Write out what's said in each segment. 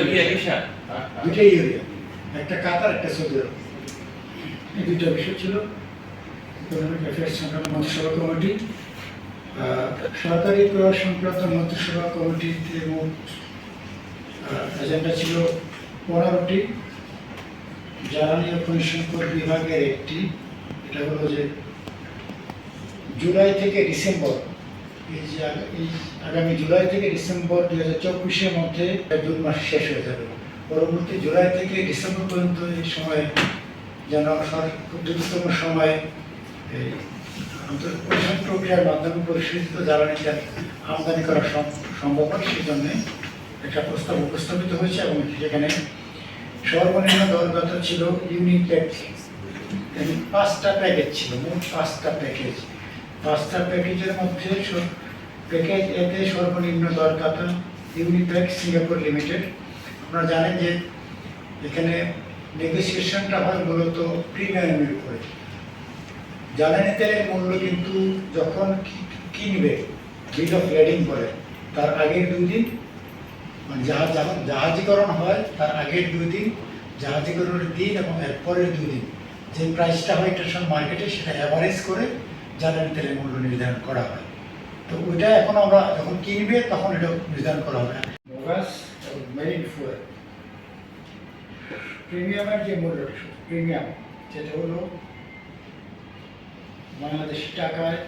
Area একটা কাতার, একটা Saudi আরব। এই দুইটা বিষয় ছিল। ইকোনমিক অ্যাফেয়ার্স সংক্রান্ত মন্ত্রিসভা কমিটি। সরকারি প্রয়াস সংক্রান্ত মন্ত্রিসভা কমিটিতে মোট এজেন্ডা ছিল পনেরোটি। জ্বালানি ও খনিজ সম্পদ বিভাগের একটি। এটা হলো যে জুলাই থেকে ডিসেম্বর এই যে আগামী জুলাই থেকে ডিসেম্বর দুই হাজার চব্বিশের মধ্যে জুন মাস শেষ হয়ে যাবে। পরবর্তী জুলাই থেকে ডিসেম্বর পর্যন্ত এই সময়ে যেন খুব দ্রুততম সময়ে আন্তর্পরিষদ প্রক্রিয়ার মাধ্যমে পরিশোধিত জ্বালানি তেল আমদানি করা সম- সম্ভব হয় সেই জন্য একটা প্রস্তাব উপস্থাপিত হয়েছে এবং সেখানে সর্বনিম্ন দরদাতা ছিল ইউনিটেক এবং পাঁচটা প্যাকেজ ছিল, মোট পাঁচটা প্যাকেজ। পাঁচটা প্যাকেজের মধ্যে প্যাকেজ এতে সর্বনিম্ন দরদাতা ইউনিপ্যাক সিঙ্গাপুর লিমিটেড আপনারা জানেন যে এখানে নেগোসিয়েশনটা হয় মূলত প্রিমিয়ামের উপরে। জ্বালানি তেলের মূল্য কিন্তু যখন কিনবে বিল অফ লেডিং করে, তার আগের দুই দিন মানে জাহাজ যখন জাহাজীকরণ হয়, তার আগের দুই দিন, জাহাজীকরণের দিন এবং এরপরের দুই দিন। যে প্রাইসটা হয় ইন্টারন্যাশনাল মার্কেটে সেটা অ্যাভারেজ করে জ্বালানি তেলের মূল্য নির্ধারণ করা হয়। তো ওইটা এখন আমরা যখন কিনবে তখন এটা নির্ধারণ করা হবে। মোগাস মেরিন ফুয়েল প্রিমিয়ামের যে মূল্য প্রিমিয়াম যেটা হলো বাংলাদেশি টাকায়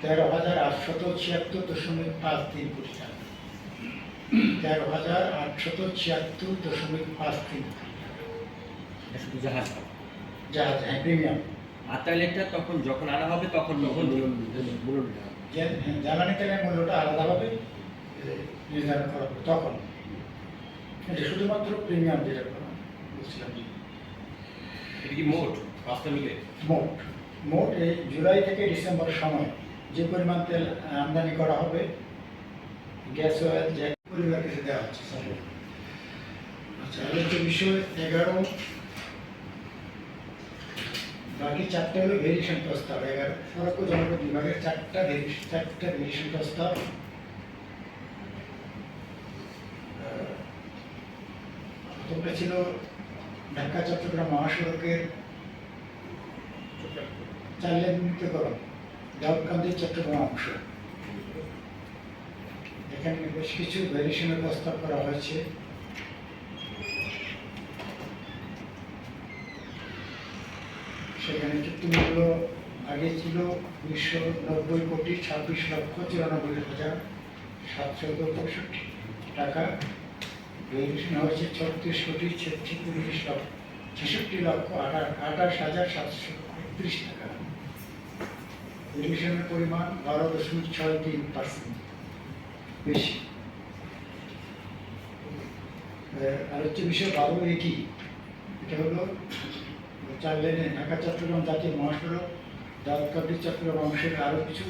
তেরো হাজার আটশত ছিয়াত্তর দশমিক পাঁচ তিন কোটি টাকা। তেরো হাজার আটশত ছিয়াত্তর দশমিক পাঁচ তিন কোটি টাকা। জাহাজ? জাহাজ হ্যাঁ প্রিমিয়াম আর তাহলে তখন যখন আনা হবে তখন তখন জ্বালানি তেলের মূল্যটা আলাদাভাবে এ, নির্ধারণ করা হবে তখন। এটা শুধুমাত্র প্রিমিয়াম যেটা বলছিলাম এটা কি মোট পাঁচটা মিলে মোট মোট এই জুলাই থেকে ডিসেম্বর সময় যে পরিমাণ তেল আমদানি করা হবে গ্যাস অয়েল যে পরিবার কিছু দেওয়া হচ্ছে আচ্ছা বিষয় এগারো বাকি চারটে হলো ভেরিয়েশন প্রস্তাব। এগারো সড়ক জনপদ বিভাগের চারটা চারটা ভেরিয়েশন প্রস্তাব। প্রথমটা ছিল ঢাকা, চট্টগ্রাম মহাসড়কের চার লেন চট্টগ্রাম অংশ। এখানে বেশ কিছু ভ্যারিয়েশনের প্রস্তাব করা হয়েছে। সেখানে চুক্তিমূল্য আগে ছিল উনিশশো নব্বই কোটি ছাব্বিশ লক্ষ চুরানব্বই হাজার সাতশো পঁয়ষট্টি টাকা। ভ্যারিয়েশন হয়েছে ছত্রিশ কোটি ছেচল্লিশ লক্ষ ছেষট্টি লক্ষ আঠাশ হাজার সাতশো একত্রিশ টাকা। ভ্যারিয়েশনের পরিমাণ বারো দশমিক ছয় তিন পার্সেন্ট বেশি। আহ, আলোচ্য বিষয় বারো একই এটা হলো চার লেনে ঢাকা চট্টগ্রাম জাতীয় মহাসড়ক দাউদকান্দি চট্টগ্রাম অংশের আরও কিছু।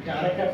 এটা আরেকটা